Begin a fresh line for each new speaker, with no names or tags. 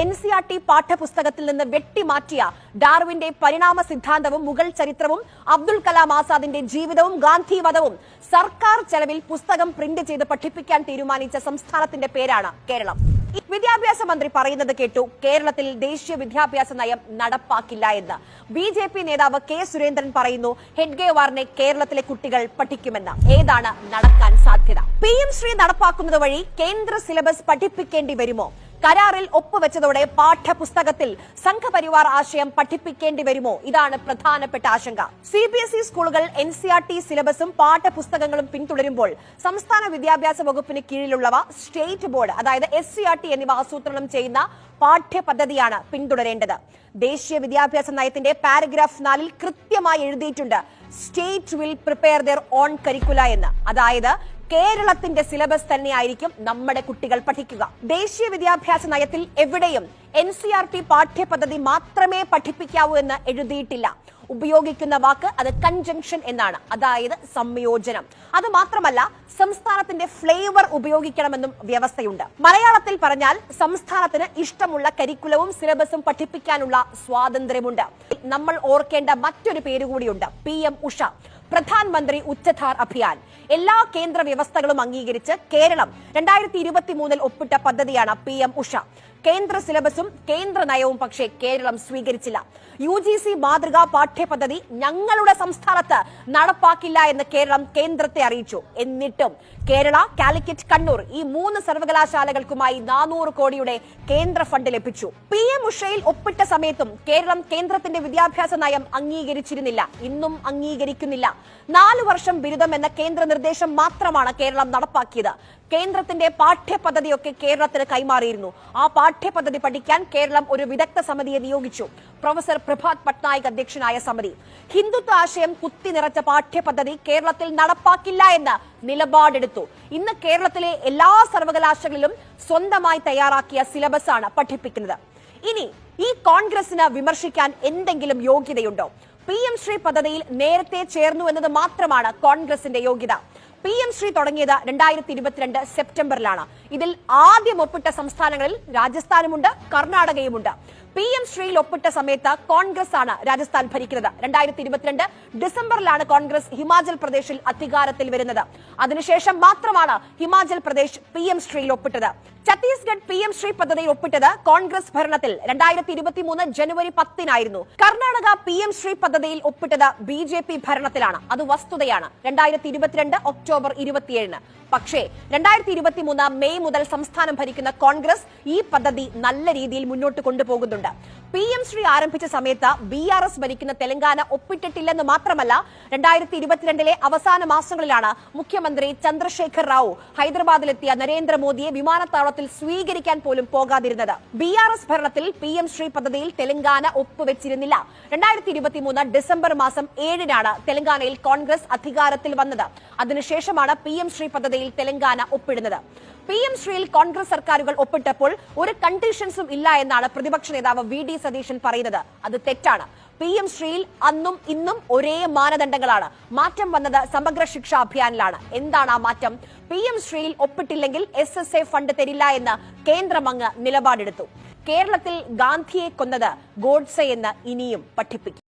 N C R T പാഠപുസ്തകത്തിൽ നിന്ന് വെട്ടിമാറ്റിയ ഡാർവിന്റെ പരിണാമ സിദ്ധാന്തവും മുഗൾ ചരിത്രവും അബ്ദുൾ കലാം ആസാദിന്റെ ജീവിതവും ഗാന്ധിവധവും സർക്കാർ ചെലവിൽ പുസ്തകം പ്രിന്റ് ചെയ്ത് പഠിപ്പിക്കാൻ തീരുമാനിച്ച സംസ്ഥാനത്തിന്റെ പേരാണ് കേരളം. വിദ്യാഭ്യാസ മന്ത്രി പറയുന്നത് കേട്ടു കേരളത്തിൽ ദേശീയ വിദ്യാഭ്യാസ നയം നടപ്പാക്കില്ല എന്ന്. ബി ജെ പി നേതാവ് കെ സുരേന്ദ്രൻ പറയുന്നു ഹെഡ്ഗേവാറിനെ കേരളത്തിലെ കുട്ടികൾ പഠിക്കുമെന്ന്. ഏതാണ് നടക്കാൻ സാധ്യത? പി എം ശ്രീ നടപ്പാക്കുന്നത് വഴി കേന്ദ്ര സിലബസ് പഠിപ്പിക്കേണ്ടി വരുമോ? കരാറിൽ ഒപ്പുവെച്ചതോടെ പാഠപുസ്തകത്തിൽ സംഘപരിവാർ ആശയം പഠിപ്പിക്കേണ്ടി വരുമോ? ഇതാണ് പ്രധാനപ്പെട്ട ആശങ്ക. സി ബി എസ് ഇ സ്കൂളുകൾ എൻ സി ആർ ടി സിലബസും പാഠപുസ്തകങ്ങളും പിന്തുടരുമ്പോൾ സംസ്ഥാന വിദ്യാഭ്യാസ വകുപ്പിന് കീഴിലുള്ളവ സ്റ്റേറ്റ് ബോർഡ് അതായത് എസ് സി ആർ ടി എന്നിവ ആസൂത്രണം ചെയ്യുന്ന പാഠ്യപദ്ധതിയാണ് പിന്തുടരേണ്ടത്. ദേശീയ വിദ്യാഭ്യാസ നയത്തിന്റെ പാരഗ്രാഫ് നാലിൽ കൃത്യമായി എഴുതിയിട്ടുണ്ട്. State will prepare their own curricula എന്ന്. അതായത് കേരളത്തിന്റെ സിലബസ് തന്നെയായിരിക്കും നമ്മുടെ കുട്ടികൾ പഠിക്കുക. ദേശീയ വിദ്യാഭ്യാസ നയത്തിൽ എവിടെയും എൻ സി ആർ ടി പാഠ്യപദ്ധതി മാത്രമേ പഠിപ്പിക്കാവൂ എന്ന് എഴുതിയിട്ടില്ല. ഉപയോഗിക്കുന്ന വാക്ക് അത് കൺജങ്ഷൻ എന്നാണ് അതായത് സംയോജനം. അത് മാത്രമല്ല സംസ്ഥാനത്തിന്റെ ഫ്ലേവർ ഉപയോഗിക്കണമെന്നും വ്യവസ്ഥയുണ്ട്. മലയാളത്തിൽ പറഞ്ഞാൽ സംസ്ഥാനത്തിന് ഇഷ്ടമുള്ള കരിക്കുലവും സിലബസും പഠിപ്പിക്കാനുള്ള സ്വാതന്ത്ര്യമുണ്ട്. നമ്മൾ ഓർക്കേണ്ട മറ്റൊരു പേരുകൂടിയുണ്ട് പി എം ഉഷ. പ്രധാനമന്ത്രി ഉച്ചധാർ അഭിയാൻ. എല്ലാ കേന്ദ്ര വ്യവസ്ഥകളും അംഗീകരിച്ച് കേരളം രണ്ടായിരത്തി ഇരുപത്തി മൂന്നിൽ ഒപ്പിട്ട പദ്ധതിയാണ് പി എം ഉഷ. കേന്ദ്ര സിലബസും കേന്ദ്ര നയവും പക്ഷേ കേരളം സ്വീകരിച്ചില്ല. യു ജി സി മാതൃകാ പാഠ്യപദ്ധതി ഞങ്ങളുടെ സംസ്ഥാനത്ത് നടപ്പാക്കില്ല എന്ന് കേരളം കേന്ദ്രത്തെ അറിയിച്ചു. എന്നിട്ടും കേരള കാലിക്കറ്റ് കണ്ണൂർ ഈ മൂന്ന് സർവകലാശാലകൾക്കുമായി നാനൂറ് കോടിയുടെ കേന്ദ്ര ഫണ്ട് ലഭിച്ചു. പി എം ഉഷയിൽ ഒപ്പിട്ട സമയത്തും കേരളം കേന്ദ്രത്തിന്റെ വിദ്യാഭ്യാസ നയം അംഗീകരിച്ചിരുന്നില്ല. ഇന്നും അംഗീകരിക്കുന്നില്ല. നാലു വർഷം ബിരുദം എന്ന കേന്ദ്ര നിർദ്ദേശം മാത്രമാണ് കേരളം നടപ്പാക്കിയത്. കേന്ദ്രത്തിന്റെ പാഠ്യപദ്ധതിയൊക്കെ കേരളത്തിന് കൈമാറിയിരുന്നു. ആ പാഠ്യപദ്ധതി പഠിക്കാൻ കേരളം ഒരു വിദഗ്ധ സമിതിയെ നിയോഗിച്ചു. പ്രൊഫസർ പ്രഭാത് പട്നായിക് അധ്യക്ഷനായ സമിതി. ഹിന്ദുത്വ ആശയം കുത്തി നിറച്ച പാഠ്യപദ്ധതി കേരളത്തിൽ നടപ്പാക്കില്ല എന്ന് നിലപാടെടുത്തു. ഇന്ന് കേരളത്തിലെ എല്ലാ സർവകലാശാലകളിലും സ്വന്തമായി തയ്യാറാക്കിയ സിലബസ് ആണ് പഠിപ്പിക്കുന്നത്. ഇനി ഈ കോൺഗ്രസിന് വിമർശിക്കാൻ എന്തെങ്കിലും യോഗ്യതയുണ്ടോ? പി എം ശ്രീ പദ്ധതിയിൽ നേരത്തെ ചേർന്നു എന്നത് മാത്രമാണ് കോൺഗ്രസിന്റെ യോഗ്യത. പി എം ശ്രീ തുടങ്ങിയത് രണ്ടായിരത്തി ഇരുപത്തിരണ്ട് സെപ്റ്റംബറിലാണ്. ഇതിൽ ആദ്യം ഒപ്പിട്ട സംസ്ഥാനങ്ങളിൽ രാജസ്ഥാനുമുണ്ട് കർണാടകയുമുണ്ട്. പി എം ശ്രീയിൽ ഒപ്പിട്ട സമയത്ത് കോൺഗ്രസ് ആണ് രാജസ്ഥാൻ ഭരിക്കുന്നത്. രണ്ടായിരത്തി ഇരുപത്തിരണ്ട് ഡിസംബറിലാണ് കോൺഗ്രസ് ഹിമാചൽ പ്രദേശിൽ അധികാരത്തിൽ വരുന്നത്. അതിനുശേഷം മാത്രമാണ് ഹിമാചൽ പ്രദേശ് പി എം ശ്രീയിൽ ഒപ്പിട്ടത്. ഛത്തീസ്ഗഡ് പി എം ശ്രീ പദ്ധതിയിൽ ഒപ്പിട്ടത് കോൺഗ്രസ് ഭരണത്തിൽ. രണ്ടായിരത്തി ഇരുപത്തി മൂന്ന് ജനുവരി പത്തിനായിരുന്നു. കർണാടക പി എം ശ്രീ പദ്ധതിയിൽ ഒപ്പിട്ടത് ബി ജെ പി ഭരണത്തിലാണ്. അത് വസ്തുതയാണ്. രണ്ടായിരത്തി ഇരുപത്തിരണ്ട് ഒക്ടോബർ ഇരുപത്തിയേഴിന്. പക്ഷേ രണ്ടായിരത്തി ഇരുപത്തി മൂന്ന് മെയ് മുതൽ സംസ്ഥാനം ഭരിക്കുന്ന കോൺഗ്രസ് ഈ പദ്ധതി നല്ല രീതിയിൽ മുന്നോട്ട് കൊണ്ടുപോകുന്നുണ്ട്. പി എം ശ്രീ ആരംഭിച്ച സമയത്ത് ബി ആർ എസ് ഭരിക്കുന്ന തെലങ്കാന ഒപ്പിട്ടിട്ടില്ലെന്ന് മാത്രമല്ല രണ്ടായിരത്തി ഇരുപത്തിരണ്ടിലെ അവസാന മാസങ്ങളിലാണ് മുഖ്യമന്ത്രി ചന്ദ്രശേഖർ റാവു ഹൈദരാബാദിലെത്തിയ നരേന്ദ്രമോദിയെ വിമാനത്താവളത്തിൽ സ്വീകരിക്കാൻ പോലും പോകാതിരുന്നത്. ബി ആർ എസ് ഭരണത്തിൽ പി എം ശ്രീ പദ്ധതിയിൽ തെലങ്കാന ഒപ്പുവെച്ചിരുന്നില്ല. രണ്ടായിരത്തി ഇരുപത്തി മൂന്ന് ഡിസംബർ മാസം ഏഴിനാണ് തെലങ്കാനയിൽ കോൺഗ്രസ് അധികാരത്തിൽ വന്നത്. അതിനുശേഷമാണ് പി എം ശ്രീ പദ്ധതിയിൽ തെലങ്കാന ഒപ്പിടുന്നത്. പി എം ശ്രീയിൽ കോൺഗ്രസ് സർക്കാരുകൾ ഒപ്പിട്ടപ്പോൾ ഒരു കണ്ടീഷൻസും ഇല്ല എന്നാണ് പ്രതിപക്ഷ നേതാവ് വി ഡി സതീശൻ പറയുന്നത്. അത് തെറ്റാണ്. പി എം ശ്രീയിൽ അന്നും ഇന്നും ഒരേ മാനദണ്ഡങ്ങളാണ്. മാറ്റം വന്നത് സമഗ്ര ശിക്ഷാ അഭിയാനിലാണ്. എന്താണ് ആ മാറ്റം? പി എം ശ്രീയിൽ ഒപ്പിട്ടില്ലെങ്കിൽ എസ് എസ് എ ഫണ്ട് തരില്ല എന്ന് കേന്ദ്രം അങ്ങ് നിലപാടെടുത്തു. കേരളത്തിൽ ഗാന്ധിയെ കൊന്നത് ഗോഡ്സെ എന്ന് ഇനിയും പഠിപ്പിക്കും.